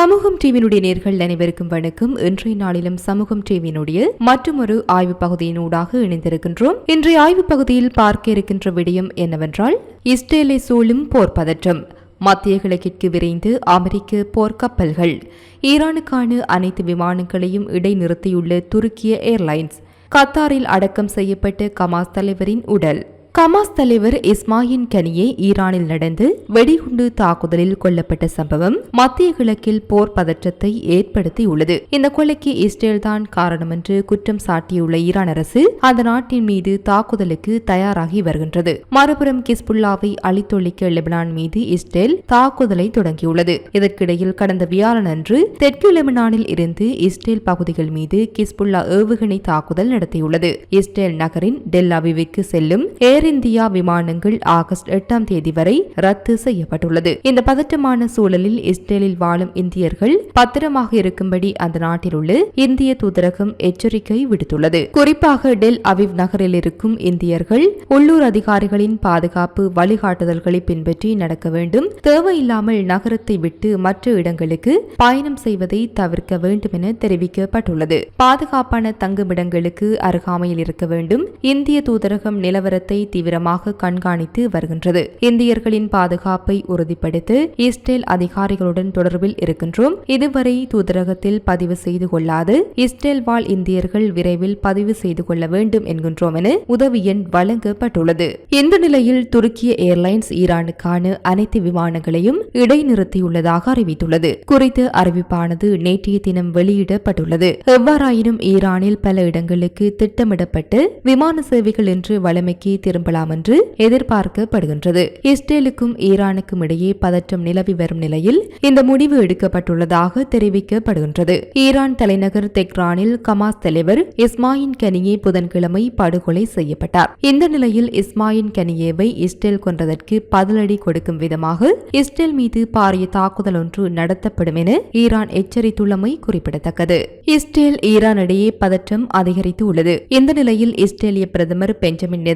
சமூகம் டிவியினுடைய நேர்கள் அனைவருக்கும் வணக்கம். இன்றைய நாளிலும் சமூகம் டிவியினுடைய மற்றொரு ஆய்வு பகுதியினூடாக இணைந்திருக்கின்றோம். இன்றைய ஆய்வு பகுதியில் பார்க்க இருக்கின்ற விடயம் என்னவென்றால் இஸ்ரேலை சூழும் போர் பதற்றம் மத்திய கிழக்கிற்கு விரைந்து அமெரிக்க போர்க்கப்பல்கள் ஈரானுக்கான அனைத்து விமானங்களையும் இடைநிறுத்தியுள்ள துருக்கிய ஏர்லைன்ஸ் கத்தாரில் அடக்கம் செய்யப்பட்ட கமாஸ் தலைவரின் உடல். கமாஸ் தலைவர் இஸ்மாயின் கனியே ஈரானில் நடந்து வெடிகுண்டு தாக்குதலில் கொல்லப்பட்ட சம்பவம் மத்திய கிழக்கில் போர் பதற்றத்தை ஏற்படுத்தியுள்ளது. இந்த கொலைக்கு இஸ்ரேல் தான் காரணம் என்று குற்றம் சாட்டியுள்ள ஈரான் அரசு அந்த நாட்டின் மீது தாக்குதலுக்கு தயாராகி வருகின்றது. மறுபுறம் கிஸ்புல்லாவை அழித்தொழிக்க லெபனான் மீது இஸ்ரேல் தாக்குதலை தொடங்கியுள்ளது. இதற்கிடையில் கடந்த வியாழனன்று தெற்கு லெபனானில் இருந்து இஸ்ரேல் பகுதிகள் மீது கிஸ்புல்லா ஏவுகணை தாக்குதல் நடத்தியுள்ளது. இஸ்ரேல் நகரின் டெல் டெல்லாவிவிற்கு செல்லும் ஏர் ஏர் இந்தியா விமானங்கள் ஆகஸ்ட் எட்டாம் தேதி வரை ரத்து செய்யப்பட்டுள்ளது. இந்த பதற்றமான சூழலில் இஸ்ரேலில் வாழும் இந்தியர்கள் பத்திரமாக இருக்கும்படி அந்த நாட்டில் உள்ள இந்திய தூதரகம் எச்சரிக்கை விடுத்துள்ளது. குறிப்பாக டெல் அவிவ் நகரில் இருக்கும் இந்தியர்கள் உள்ளூர் அதிகாரிகளின் பாதுகாப்பு வழிகாட்டுதல்களை பின்பற்றி நடக்க வேண்டும். தேவையில்லாமல் நகரத்தை விட்டு மற்ற இடங்களுக்கு பயணம் செய்வதை தவிர்க்க வேண்டும் என தெரிவிக்கப்பட்டுள்ளது. பாதுகாப்பான தங்குமிடங்களுக்கு அருகாமையில் இருக்க வேண்டும். இந்திய தூதரகம் நிலவரத்தை தீவிரமாக கண்காணித்து வருகின்றது. இந்தியர்களின் பாதுகாப்பை உறுதிப்படுத்த இஸ்ரேல் அதிகாரிகளுடன் தொடர்பில் இருக்கின்றோம். இதுவரை தூதரகத்தில் பதிவு செய்து கொள்ளாது. இஸ்ரேல் வாழ் இந்தியர்கள் விரைவில் பதிவு செய்து கொள்ள வேண்டும் என்கின்றோம் என உதவி எண் வழங்கப்பட்டுள்ளது. இந்த நிலையில் துருக்கிய ஏர்லைன்ஸ் ஈரானுக்கான அனைத்து விமானங்களையும் இடைநிறுத்தியுள்ளதாக அறிவித்துள்ளது. குறித்த அறிவிப்பானது நேற்றைய தினம் வெளியிடப்பட்டுள்ளது. எவ்வாறாயினும் ஈரானில் பல இடங்களுக்கு திட்டமிடப்பட்டு விமான சேவைகள் என்று வழமைக்கு திரும்பலாம் என்று எதிர்பார்க்கப்படுகின்றது இஸ்ரேலுக்கும் ஈரானுக்கும் இடையே பதற்றம் நிலவி வரும் நிலையில் இந்த முடிவு எடுக்கப்பட்டுள்ளதாக தெரிவிக்கப்படுகின்றது ஈரான் தலைநகர் தெஹ்ரானில் கமாஸ் தலைவர் இஸ்மாயின் கனியே புதன்கிழமை படுகொலை செய்யப்பட்டார் இந்த நிலையில் இஸ்மாயின் கனியேவை இஸ்ரேல் கொன்றதற்கு பதிலடி கொடுக்கும் விதமாக இஸ்ரேல் மீது பாரிய தாக்குதல் ஒன்று நடத்தப்படும் என ஈரான் எச்சரித்துள்ளமை குறிப்பிடத்தக்கது இஸ்ரேல் ஈரான் இடையே பதற்றம் அதிகரித்து உள்ளது இந்த நிலையில் இஸ்ரேலிய பிரதமர் பெஞ்சமின்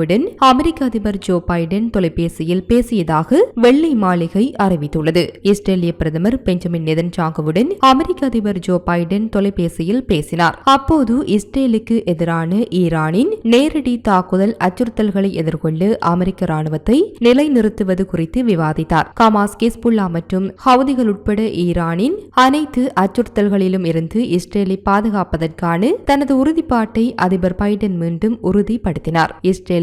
நெதன்ஜாங்குவுடன் அமெரிக்க அதிபர் ஜோ பைடன் தொலைபேசியில் பேசியதாக வெள்ளை மாளிகை அறிவித்துள்ளது. இஸ்ரேலிய பிரதமர் பெஞ்சமின் நெதன்ஜாங்குவுடன் அமெரிக்க அதிபர் ஜோ பைடன் தொலைபேசியில் பேசினார். அப்போது இஸ்ரேலுக்கு எதிரான ஈரானின் நேரடி தாக்குதல் அச்சுறுத்தல்களை எதிர்கொள்ள அமெரிக்க ராணுவத்தை நிலைநிறுத்துவது குறித்து விவாதித்தார். கமாஸ் கிஸ்புல்லா மற்றும் ஹவுதிகள் உட்பட ஈரானின் அனைத்து அச்சுறுத்தல்களிலும் இருந்து இஸ்ரேலை பாதுகாப்பதற்கான தனது உறுதிப்பாட்டை அதிபர் பைடன் மீண்டும் உறுதிப்படுத்தினார்.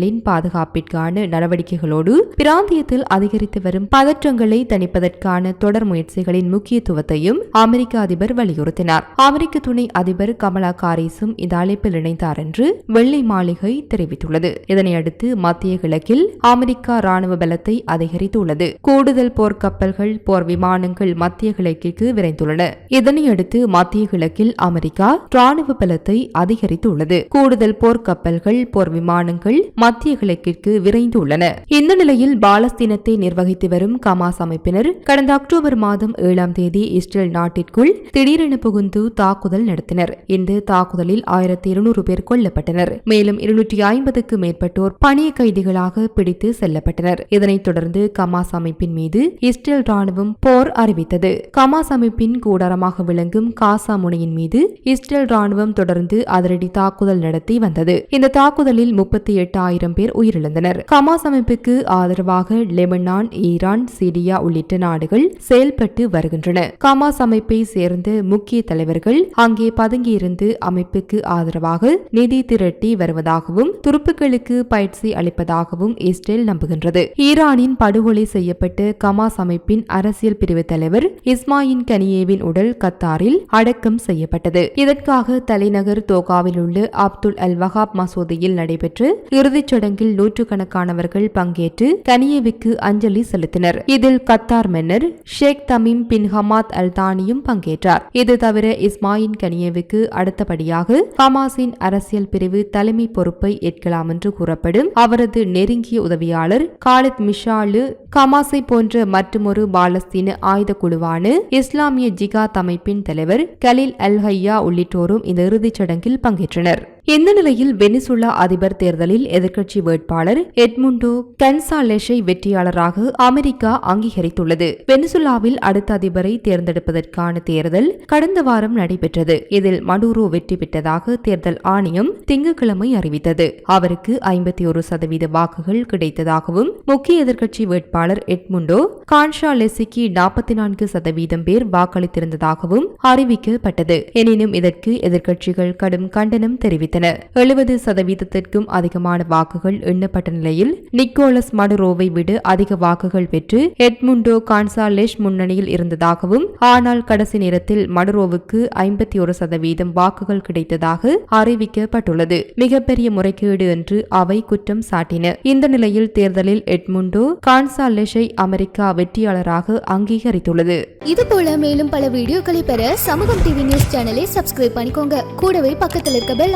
இஸ்ரேலின் பாதுகாப்பிற்கான நடவடிக்கைகளோடு பிராந்தியத்தில் அதிகரித்து வரும் பதற்றங்களை தணிப்பதற்கான தொடர் முயற்சிகளின் முக்கியத்துவத்தையும் அமெரிக்க அதிபர் வலியுறுத்தினார். அமெரிக்க துணை அதிபர் கமலா காரிஸும் இந்த அழைப்பில் இணைந்தார் என்று வெள்ளை மாளிகை தெரிவித்துள்ளது. இதனையடுத்து மத்திய கிழக்கில் அமெரிக்கா ராணுவ பலத்தை அதிகரித்துள்ளது. கூடுதல் போர்க்கப்பல்கள் போர் விமானங்கள் மத்திய கிழக்கிற்கு விரைந்துள்ளன. இதனையடுத்து மத்திய கிழக்கில் அமெரிக்கா ராணுவ பலத்தை அதிகரித்துள்ளது. கூடுதல் போர்க்கப்பல்கள் போர் விமானங்கள் மத்திய கிழக்கிற்கு விரைந்துள்ளன இந்த நிலையில் பாலஸ்தீனத்தை நிர்வகித்து வரும் கமாஸ் அமைப்பினர் கடந்த அக்டோபர் மாதம் ஏழாம் தேதி இஸ்ரேல் நாட்டிற்குள் திடீரென புகுந்து தாக்குதல் நடத்தினர். இந்த தாக்குதலில் ஆயிரத்தி இருநூறு பேர் கொல்லப்பட்டனர். மேலும் இருநூற்றி ஐம்பதுக்கு மேற்பட்டோர் பணிய கைதிகளாக பிடித்து செல்லப்பட்டனர். இதனைத் தொடர்ந்து கமாஸ் அமைப்பின் மீது இஸ்ரேல் ராணுவம் போர் அறிவித்தது. கமாஸ் அமைப்பின் கூடாரமாக விளங்கும் காசா முனையின் மீது இஸ்ரேல் ராணுவம் தொடர்ந்து அதிரடி தாக்குதல் நடத்தி வந்தது. இந்த தாக்குதலில் முப்பத்தி எட்டு ஆயிரம் பேர் உயிரிழந்தனர். ஹமாஸ் அமைப்புக்கு ஆதரவாக லெபனான் ஈரான் சிரியா உள்ளிட்ட நாடுகள் செயல்பட்டு வருகின்றன. கமாஸ் அமைப்பை சேர்ந்த முக்கிய தலைவர்கள் அங்கே பதுங்கியிருந்து அமைப்புக்கு ஆதரவாக நிதி திரட்டி வருவதாகவும் துருப்புகளுக்கு பயிற்சி அளிப்பதாகவும் இஸ்ரேல் நம்புகின்றது. ஈரானின் படுகொலை செய்யப்பட்ட கமாஸ் அமைப்பின் அரசியல் பிரிவு தலைவர் இஸ்மாயின் கனியேவின் உடல் கத்தாரில் அடக்கம் செய்யப்பட்டது. இதற்காக தலைநகர் தோகாவில் உள்ள அப்துல் அல் வஹாப் மசூதியில் நடைபெற்ற இறுதிச் சடங்கில் நூற்றுக்கணக்கானவர்கள் பங்கேற்று கனியேவிக்கு அஞ்சலி செலுத்தினர். இதில் கத்தார் மன்னர் ஷேக் தமீம் பின் ஹமாத் அல் தானியும் பங்கேற்றார். இது தவிர இஸ்மாயின் கனியேவுக்கு அடுத்தபடியாக ஹமாஸின் அரசியல் பிரிவு தலைமை பொறுப்பை ஏற்கலாம் என்று கூறப்படும் அவரது நெருங்கிய உதவியாளர் காலித் மிஷாலு கமாசை போன்ற மற்றுமொரு பாலஸ்தீன ஆயுத குழுவான இஸ்லாமிய ஜிகாத் அமைப்பின் தலைவர் கலீல் அல் ஹையா உள்ளிட்டோரும் இந்த இறுதிச் சடங்கில் பங்கேற்றனர். இந்த நிலையில் வெனிசுலா அதிபர் தேர்தலில் எதிர்க்கட்சி வேட்பாளர் எட்முண்டோ கன்சாலேஷை வெற்றியாளராக அமெரிக்கா அங்கீகரித்துள்ளது. வெனிசுலாவில் அடுத்த அதிபரை தேர்ந்தெடுப்பதற்கான தேர்தல் கடந்த வாரம் நடைபெற்றது. இதில் மடூரோ வெற்றி பெற்றதாக தேர்தல் ஆணையம் திங்கட்கிழமை அறிவித்தது. அவருக்கு ஐம்பத்தி ஒரு சதவீத வாக்குகள் கிடைத்ததாகவும் முக்கிய எதிர்க்கட்சி வேட்பாளர் எட்முண்டோ கான்ஷா லெசிக்கு நாற்பத்தி நான்கு சதவீதம் பேர் வாக்களித்திருந்ததாகவும் அறிவிக்கப்பட்டது. எனினும் இதற்கு எதிர்க்கட்சிகள் கடும் கண்டனம் தெரிவித்தன. எழுபது சதவீதத்திற்கும் அதிகமான வாக்குகள் எண்ணப்பட்ட நிலையில் நிக்கோலஸ் மடுரோவை விட அதிக வாக்குகள் பெற்று எட்முண்டோ கான்சாலேஷ் முன்னணியில் இருந்ததாகவும் ஆனால் கடைசி நேரத்தில் மடுரோவுக்கு ஐம்பத்தி ஒரு சதவீதம் வாக்குகள் கிடைத்ததாக அறிவிக்கப்பட்டுள்ளது. மிகப்பெரிய முறைகேடு என்று அவை குற்றம் சாட்டின. இந்த நிலையில் தேர்தலில் எட்முண்டோ கான்சாலேஷை அமெரிக்கா வெற்றியாளராக அங்கீகரித்துள்ளது. இதுபோல மேலும் பல வீடியோக்களை பெற சமூகம் டிவி நியூஸ் சேனலை சப்ஸ்கிரைப் பண்ணிக்கோங்க. கூடவே பக்கத்தில் இருக்க பெல்